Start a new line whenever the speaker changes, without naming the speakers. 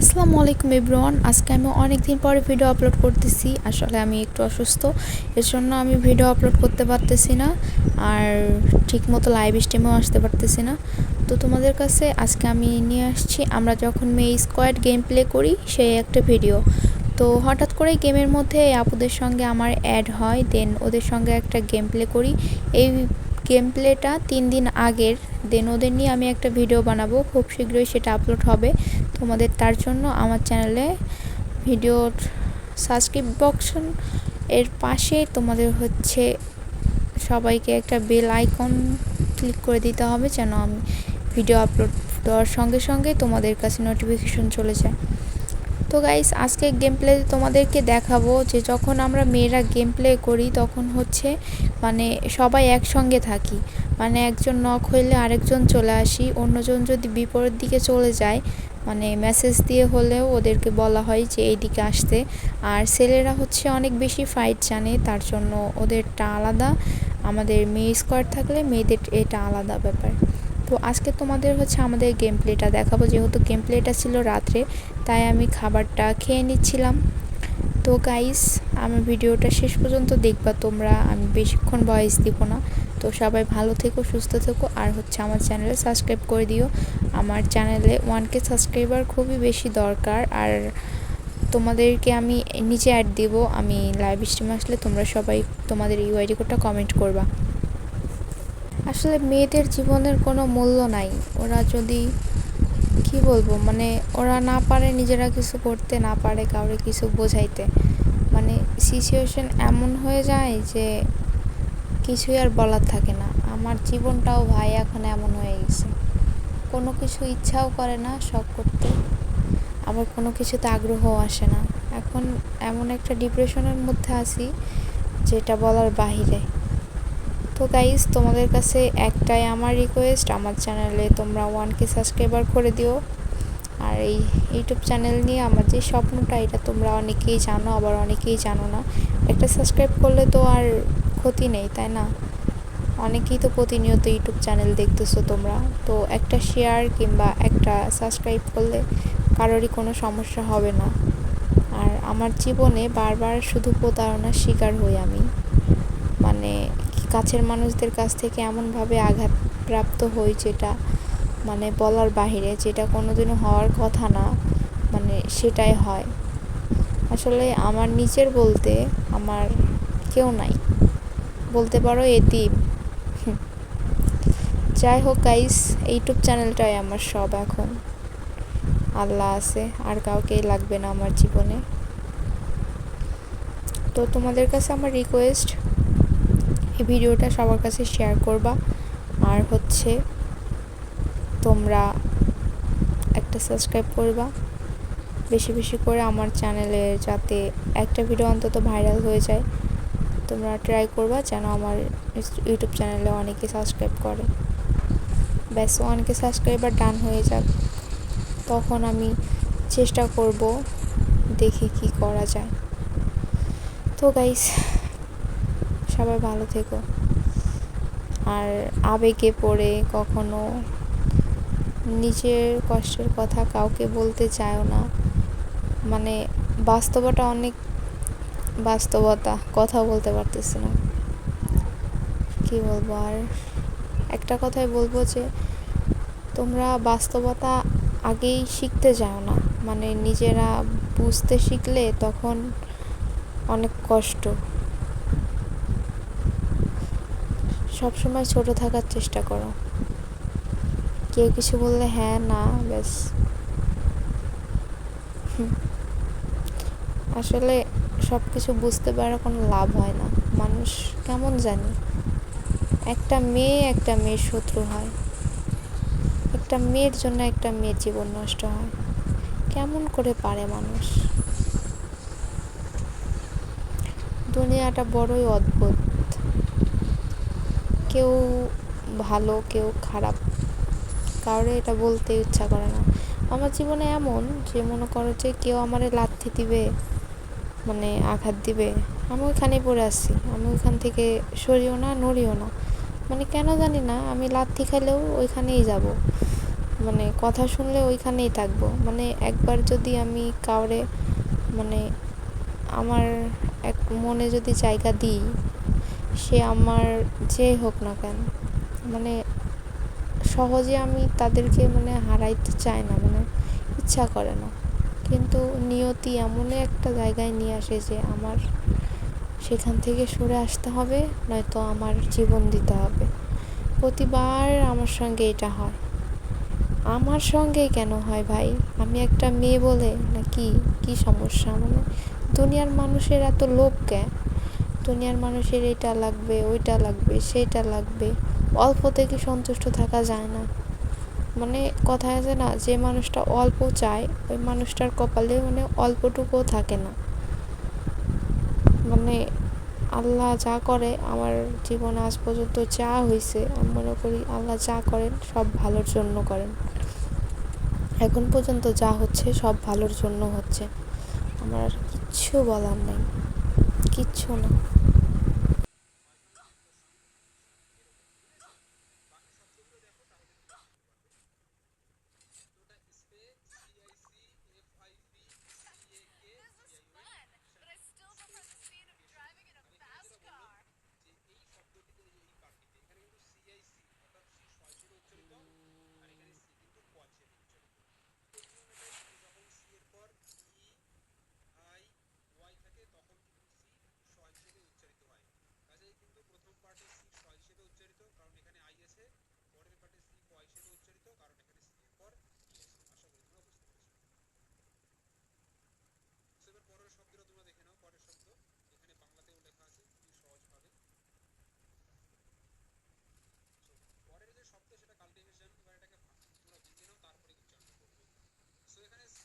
আসসালামু আলাইকুম এভরিওয়ান। আজকে আমি অনেক দিন পরে ভিডিও আপলোড করতেছি। আসলে আমি একটু অসুস্থ। এর জন্য আমি ভিডিও আপলোড করতে পারতেছি না। আর ঠিকমতো লাইভ স্ট্রিমেও আসতে পারতেছি না। তো তোমাদের কাছে আজকে আমি নিয়ে আসছি। আমরা যখন মেয়ে স্কোয়াড গেম প্লে করি, সেই একটা ভিডিও তো হঠাৎ করে গেমের মধ্যে আপুদের সঙ্গে আমার অ্যাড হয়। দেন ওদের সঙ্গে একটা গেম প্লে করি। এই গেম প্লেটা তিন দিন আগের। দেন ওদের নিয়ে আমি একটা ভিডিও বানাবো। খুব শীঘ্রই সেটা আপলোড হবে। তোমাদের তার জন্য আমার চ্যানেলে ভিডিওর সাবস্ক্রাইব এর পাশে তোমাদের হচ্ছে সবাইকে একটা বেল আইকন ক্লিক করে দিতে হবে যেন আমি ভিডিও আপলোড দেওয়ার সঙ্গে সঙ্গে তোমাদের কাছে নোটিফিকেশন চলে যায়। তো গাইস আজকে গেম প্লে তোমাদেরকে দেখাবো যে যখন আমরা মেয়েরা গেম প্লে করি তখন হচ্ছে মানে সবাই একসঙ্গে থাকি। মানে একজন নক হইলে আরেকজন চলে আসি, অন্যজন যদি বিপরীত দিকে চলে যায় মানে মেসেজ দিয়ে হলেও ওদেরকে বলা হয় যে, এইদিকে আসতে। আর ছেলেরা হচ্ছে অনেক বেশি ফাইট জানে, তার জন্য ওদেরটা আলাদা। আমাদের মেয়ে স্কোয়াড থাকলে মেয়েদের এটা আলাদা ব্যাপার। তো আজকে তোমাদের হচ্ছে আমাদের গেম প্লেটা দেখাবো। যেহেতু গেম প্লেটা ছিল রাত্রে, তাই আমি খাবারটা খেয়ে নিচ্ছিলাম। তো গাইস আমার ভিডিওটা শেষ পর্যন্ত দেখবা তোমরা। আমি বেশিক্ষণ ভয়েস দিব না। তো সবাই ভালো থেকো, সুস্থ থেকো। আর হচ্ছে আমার চ্যানেলে সাবস্ক্রাইব করে দিও। আমার চ্যানেলে ওয়ান কে সাবস্ক্রাইবার খুবই বেশি দরকার। আর তোমাদেরকে আমি নিচে অ্যাড দিব। আমি লাইভ স্ট্রিম আসলে তোমরা সবাই তোমাদের ইউআইডি কোডটা কমেন্ট করবা। আসলে মেয়েদের জীবনের কোনো মূল্য নাই। ওরা যদি, কি বলব মানে ওরা না পারে নিজেরা কিছু করতে, না পারে কাউরে কিছু বোঝাইতে। মানে সিচুয়েশন এমন হয়ে যায় যে কিছুই আর বলার থাকে না। আমার জীবনটাও ভাই এখন এমন হয়ে গেছে। কোনো কিছু ইচ্ছাও করে না শখ করতে। আবার কোনো কিছুতে আগ্রহও আসে না। এখন এমন একটা ডিপ্রেশনের মধ্যে আছি, যেটা বলার বাহিরে। তো গাইজ তোমাদের কাছে একটাই আমার রিকোয়েস্ট আমার চ্যানেলে তোমরা ওয়ান কে সাবস্ক্রাইবার করে দিও। আর এই ইউটিউব চ্যানেল নিয়ে আমার যে স্বপ্নটা, এটা তোমরা অনেকেই জানো, আবার অনেকেই জানো না। একটা সাবস্ক্রাইব করলে তো আর ক্ষতি নেই, তাই না? অনেকেই তো প্রতিনিয়ত ইউটিউব চ্যানেল দেখতেছো তোমরা। তো একটা শেয়ার কিংবা একটা সাবস্ক্রাইব করলে কারোরই কোনো সমস্যা হবে না। আর আমার জীবনে বারবার শুধু প্রতারণার শিকার হই আমি। মানে কাছের মানুষদের কাছ থেকে এমনভাবে আঘাত প্রাপ্ত হই যেটা মানে বলার বাহিরে যেটা কোনোদিনও হওয়ার কথা না মানে সেটাই হয়। আসলে আমার নিচের বলতে আমার কেউ নাই। বলতে পারো এতিম যাই হোক গাইস ইউটিউব চ্যানেলটাই আমার সব এখন। আল্লাহ আছে আর কাউকেই লাগবে না আমার জীবনে। তো তোমাদের কাছে আমার রিকোয়েস্ট এই ভিডিওটা সবার কাছে শেয়ার করবা। আর হচ্ছে তোমরা একটা সাবস্ক্রাইব করবা। বেশি বেশি করে আমার চ্যানেলে যাতে একটা ভিডিও অন্তত ভাইরাল হয়ে যায়। তোমরা ট্রাই করবা যেন আমার ইউটিউব চ্যানেলে অনেকে সাবস্ক্রাইব করে। ব্যাস, অনেকে সাবস্ক্রাইবার ডান হয়ে যাক। তখন আমি চেষ্টা করব দেখি কি করা যায়। তো গাইস সবাই ভালো থেকো। আর আবেগে পড়ে কখনো নিজের কষ্টের কথা কাউকে বলতে চায়ও না। মানে বাস্তবতা অনেক বাস্তবতা, কথা বলতে পারতেছে না। কি বলব আর? একটা কথাই বলব যে, তোমরা বাস্তবতা আগেই শিখতে যাও না। মানে নিজেরা বুঝতে শিখলে তখন অনেক কষ্ট। সবসময় ছোট থাকার চেষ্টা করো। কেউ কিছু বললে হ্যাঁ না, ব্যাস। আসলে সব কিছু বুঝতে পারা কোনো লাভ হয় না। মানুষ কেমন জানি? একটা মেয়ে একটা মেয়ের শত্রু হয়। একটা মেয়ের জন্য একটা মেয়ের জীবন নষ্ট হয়। কেমন করে পারে মানুষ? দুনিয়াটা বড়ই অদ্ভুত। কেউ ভালো, কেউ খারাপ। কারোর এটা বলতে ইচ্ছা করে না। আমার জীবনে এমন যে মনে করো যে কেউ আমারে লাথি দিবে মানে আঘাত দিবে, আমি ওইখানেই পড়ে আসছি আমি ওইখান থেকে সরিও না, নড়িও না। মানে কেন জানি না, আমি লাথি খেলেও ওইখানেই যাব। মানে কথা শুনলে ওইখানেই থাকব। মানে একবার যদি আমি কাউরে মানে আমার এক মনে যদি জায়গা দিই, সে আমার যে হোক না কেন মানে সহজে আমি তাদেরকে মানে হারাইতে চাই না মানে ইচ্ছা করে না। কিন্তু নিয়তি এমনই একটা জায়গায় নিয়ে আসে যে আমার সেখান থেকে সরে আসতে হবে, নয়তো আমার জীবন দিতে হবে। প্রতিবার আমার সঙ্গে এটা হয়। আমার সঙ্গেই কেন হয় ভাই? আমি একটা মেয়ে বলে না কি কী সমস্যা? মানে দুনিয়ার মানুষের এত লোভ কে? দুনিয়ার মানুষের এটা লাগবে, ওইটা লাগবে, সেটা লাগবে। অল্প থেকে সন্তুষ্ট থাকা যায় না? মানে কথা আছে না, যে মানুষটা অল্প চায়, ওই মানুষটার কপালে মানে অল্পটুকুও থাকে না। মানে আল্লাহ যা করে, আমার জীবনে আজ পর্যন্ত যা হয়েছে আমি মনে করি আল্লাহ যা করেন, সব ভালোর জন্য করেন। এখন পর্যন্ত যা হচ্ছে, সব ভালোর জন্য হচ্ছে। আমার কিচ্ছু বলার নেই। কিচ্ছু না। deja es